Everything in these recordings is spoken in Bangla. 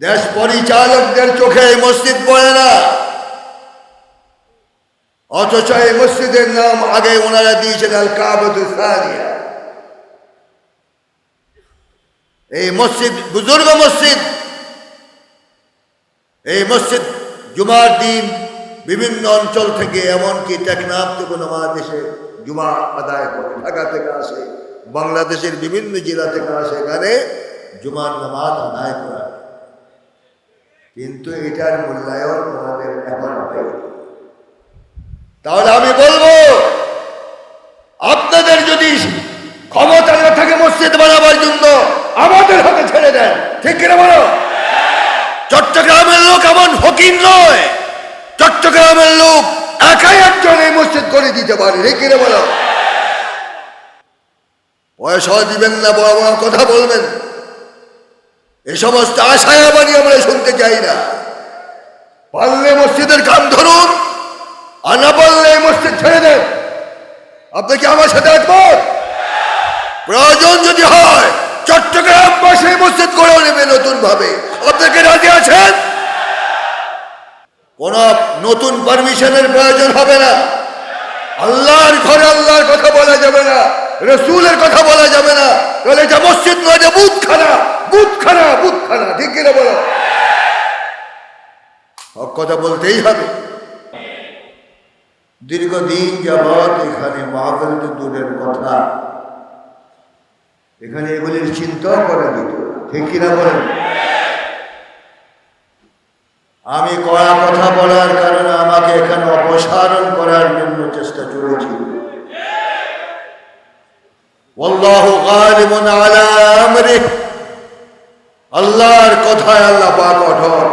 দেশ পরিচালকদের চোখে এই মসজিদ পড়ে না। অথচ এই মসজিদের নাম আগে ওনারা দিয়েছেন আল এই মসজিদ বুজুর্গ মসজিদ। এই মসজিদ জুমার দিন বিভিন্ন অঞ্চল থেকে এমনকি টেকনাফ থেকে বাংলাদেশে জুমা আদায় করে, ঢাকা থেকে আসে, বাংলাদেশের বিভিন্ন জেলা থেকে আসে, এখানে জুমার নামাজ আদায় করা কিন্তু এটার মূল্যায়ন আমাদের এখন হয়নি তাহলে আমি বলব, আপনাদের যদি ক্ষমতা না থাকে মসজিদ বানাবার জন্য, আমাদের হাতে ছেড়ে দেন। ঠিক কিনা বলো? চট্টগ্রামের লোক এমন ফকির নয়। চট্টগ্রামের লোক একাই একজন এই মসজিদ করে দিতে পারে। ঠিক কিনা বলো? পয়সা দিবেন না, বড় বড় কথা বলবেন। এই সমস্ত আশায় বাণী আমরা শুনতে চাই না। পারলে মসজিদের কাম ধরুন, আর না পারলে মসজিদ ছেড়ে দেন। আপনি কি আমার সাথে একমত? প্রয়োজন যদি হয়, চট্টগ্রাম পাশে মসজিদ করে নেবে নতুন ভাবে আপনাকে রাজি আছেন? কোন নতুন পারমিশনের প্রয়োজন হবে না। আল্লাহর ঘরে আল্লাহর কথা বলা যাবে না। রসুলের কথা বলা যাবে না। তাহলে এটা মসজিদ নয়, এটা বুথখানা বুথখানা বুথখানা ঠিক কিনা বলো? সব কথা বলতেই হবে। দীর্ঘদিন যাবৎ এখানে মাহফিল দূরের কথা। এখানে এগুলির চিন্তাও করা যেত। ঠিক কিনা বলেন আমি কড়া কথা বলার কারণে আমাকে এখানে অপসারণ করার জন্য চেষ্টা চলেছি। আল্লাহ আল্লাহর কথায় আল্লাহ পাক অঠর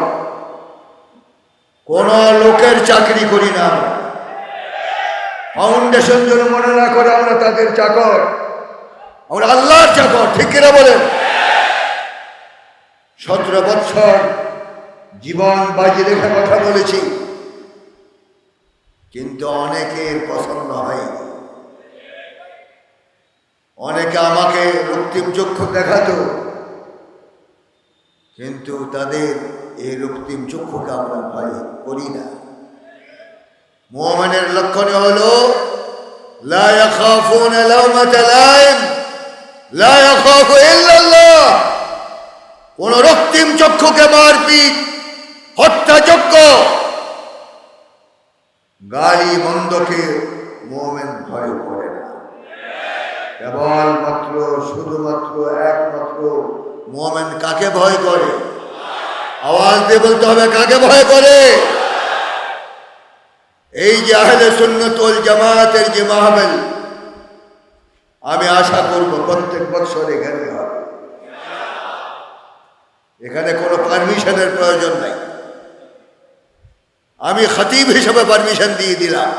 কোন লোকের চাকরি করি না। ফাউন্ডেশন যেন মনে না করে আমরা তাদের চাকর। আমরা আল্লাহর চাকর, ঠিক কিনা বলেন? সতেরো বৎসর জীবন বাজি রেখে কথা বলেছি। কিন্তু অনেকের পছন্দ হয়নি। অনেকে আমাকে রক্তিম চক্ষু দেখাতো, কিন্তু তাদের এই রক্তিম চক্ষুকে আমরা ভয় করি না। মোহামেনের লক্ষণে হলো কোন রক্তিম চক্ষুকে মারপিট হত্যাযজ্ঞ গালি, মন্দকে মোমেন ভয় করে কেবলমাত্র শুধুমাত্র, একমাত্র মোমেন কাকে ভয় করে? আওয়াজ দিয়ে বলতে হবে, কাকে ভয় করে? এই যে আহলে সুন্নত ওয়াল জামাতের যে মাহফিল, আমি আশা করব প্রত্যেক বছর এখানে হবে। এখানে কোনো পারমিশনের প্রয়োজন নাই। আমি খতিব হিসেবে পারমিশন দিয়ে দিলাম।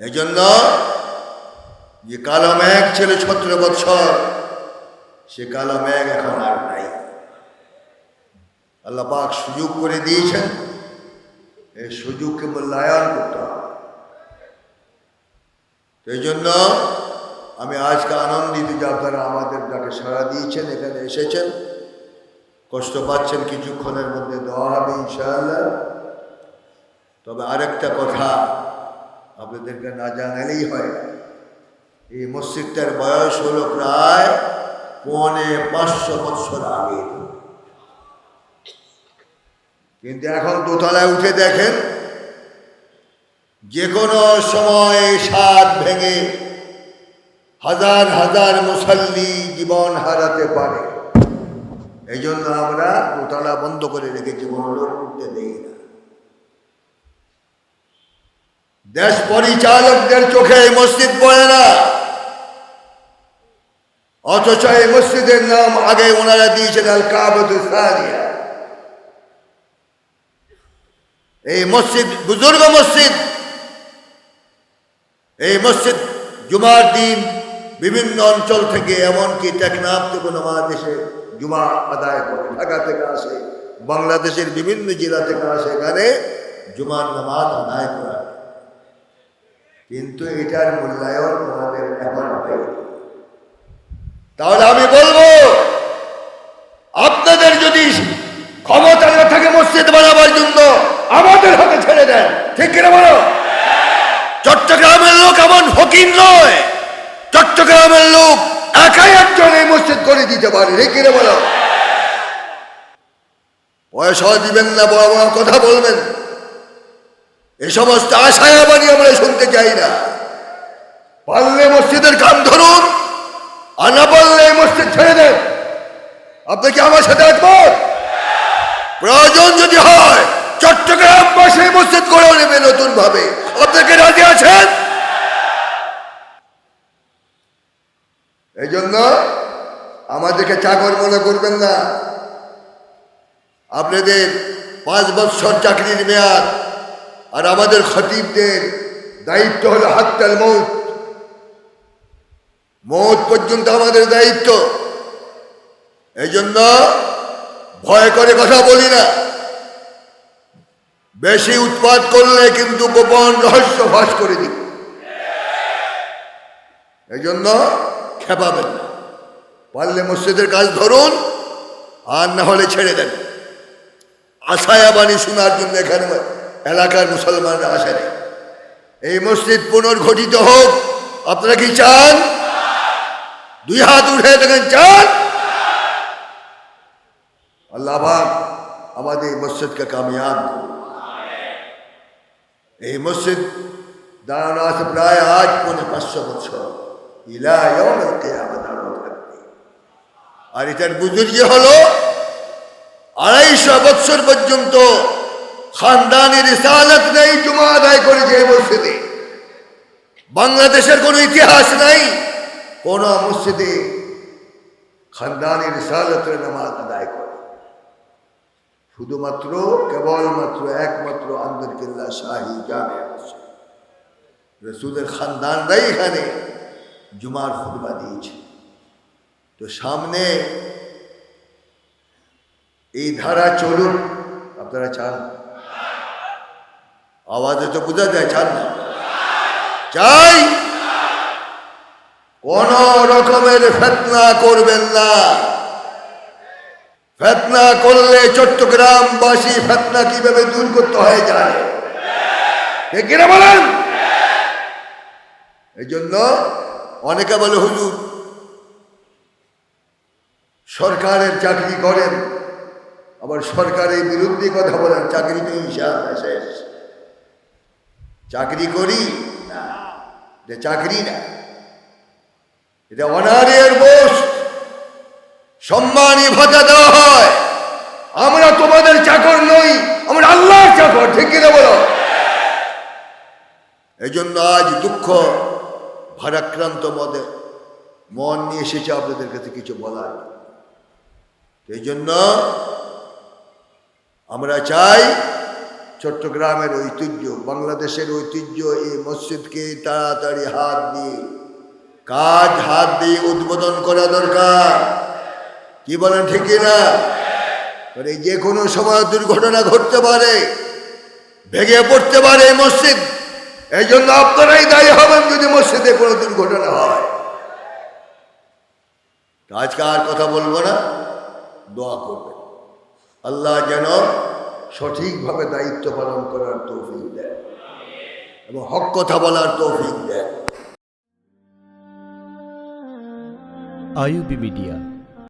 এজন্য যে কালো মেঘ ছিল সতেরো বৎসর, সে কালো মেঘ এখন আর নাই। আল্লাহ পাক সুযোগ করে দিয়েছেন, এই সুযোগকে মূল্যায়ন করতে হবে। এই জন্য আমি আজকে আনন্দিত যে আপনারা আমাদের ডাকে সাড়া দিয়েছেন, এখানে এসেছেন। কষ্ট পাচ্ছেন, কিছুক্ষণের মধ্যে দেওয়া হবে, ইনশাআল্লাহ। তবে আরেকটা কথা আপনাদেরকে না জানালেই হয়। এই মসজিদটার বয়স হলো প্রায় পৌনে পাঁচশো বৎসর আগে। কিন্তু এখন দোতলায় উঠে দেখেন যে কোনো সময় সাত ভেঙে হাজার হাজার মুসল্লি জীবন হারাতে পারে। এই জন্য আমরা দোতলা বন্ধ করে রেখেছি লোক উঠতে দেই না। দেশ পরিচালকদের চোখে এই মসজিদ পড়ে না। অথচ এই মসজিদের নাম আগে ওনারা দিয়েছেন আল কাবতুসানিয়া এই মসজিদ, বুজুর্গ মসজিদ, এই মসজিদ জুমার দিন বিভিন্ন অঞ্চল থেকে, এমনকি টেকনাফ থেকে বাংলাদেশে জুমা আদায় করে। ঢাকা থেকে আসে, বাংলাদেশের বিভিন্ন জেলা থেকে আসে, এখানে জুমার নামাজ আদায় করা কিন্তু এটার মূল্যায়ন আমাদের এখন হয়নি। তাহলে আমি বলব, আপনাদের যদি ক্ষমতা না থাকে মসজিদ বানাবার জন্য, আমাদের হাতে ছেড়ে দেন। ঠিক কিনা বলো? চট্টগ্রামের লোক এমন হকিন নয়, চট্টগ্রামের লোক একাই একজন এই মসজিদ করে দিতে পারে। ঠিক কিনা বলো? পয়সা দিবেন না, বড় বড় কথা বলবেন। এ সমস্ত আশায় আবারই আমরা শুনতে চাই না। পারলে মসজিদের কান ধরুন আর না পারলে এই মসজিদ ছেড়ে দেন আপনি কি আমার সাথে একমত? প্রয়োজন যদি হয়, চট্টগ্রাম বসে মসজিদ করে নেবে নতুন ভাবে আপনাকে রাজি আছেন? এই জন্য আমাদেরকে চাকর মনে করবেন না। আপনাদের পাঁচ বৎসর চাকরির মেয়াদ আর আমাদের খতিবদের দায়িত্ব হলো হাত্তাল মৌত মৌত পর্যন্ত আমাদের দায়িত্ব। এই জন্য ভয় করে কথা বলি না। বেশি উৎপাদ করলে কিন্তু গোপন রহস্য ফাঁস করে দিব। এই জন্য খেপাবেন না পারলে মসজিদের কাজ ধরুন, আর না হলে ছেড়ে দেন। আশায়া বাণী শোনার জন্য এখানে এলাকার মুসলমানরা আসে এই মসজিদ পুনর্গঠিত হোক, আপনারা কি চান? দুই হাত উঠে দেখেন চান আল্লাহ আমাদের এই মসজিদকে কামিয়াব। এই মসজিদ দাঁড়ানো আছে প্রায় আজ পনেরো পাঁচশো বছর। ইলা ইয়াউমিল কিয়ামা দাঁড়ানো থাকবে আর এটার বুজুর্গি হলো আড়াইশো বছর পর্যন্ত খানদানের রিসালত নেই জমা আদায় করেছে এই মসজিদে। বাংলাদেশের কোনো ইতিহাস নাই কোন মসজিদে খানদানের রিসালতের নামাজ আদায় করে। শুধুমাত্র, কেবলমাত্র একমাত্র আন্দর কিল্লা শাহী জামে রসুলের খানদানরাই এখানে জুমার খুতবা দিয়েছে। তো সামনে এই ধারা চলুন, আপনারা চান আওয়াজে তো বোঝা যায়, চান চাই! কোন রকমের ফেতনা করবেন না। ফেতনা করলে চট্টগ্রামবাসী ফেতনা কীভাবে দূর করতে হয় জানে? বলেন? এই জন্য অনেকে বলে, হুজুর, সরকারের চাকরি করেন, আবার সরকারের বিরুদ্ধে কথা বলেন, চাকরি তো শেষ। চাকরি করি? না। এটা চাকরি না। এটা অনারের বোস। সম্মানী ভাতা দেওয়া হয়। আমরা তোমাদের চাকর নই, আমরা আল্লাহর চাকর, ঠিক কিনা বলো? এই জন্য আজ দুঃখ, ভারাক্রান্ত মদে মন নিয়ে এসেছে আপনাদের কাছে কিছু বলার। এই জন্য আমরা চাই চট্টগ্রামের ঐতিহ্য, বাংলাদেশের ঐতিহ্য এই মসজিদকে তাড়াতাড়ি হাত দিয়ে কাজ হাত দিয়ে উদ্বোধন করা দরকার। কি বলেন, ঠিক না? মানে যে কোনো সময় দুর্ঘটনা ঘটতে পারে, ভেঙে পড়তে পারে মসজিদ। এই জন্য আপনারাই দায়ী হবেন যদি মসজিদে কোনো দুর্ঘটনা হয়। আজকে আর কথা বলব না, দোয়া করবে আল্লাহ যেন সঠিকভাবে দায়িত্ব পালন করার তৌফিক দেয় এবং হক কথা বলার তৌফিক দেয় आयुबी मीडिया।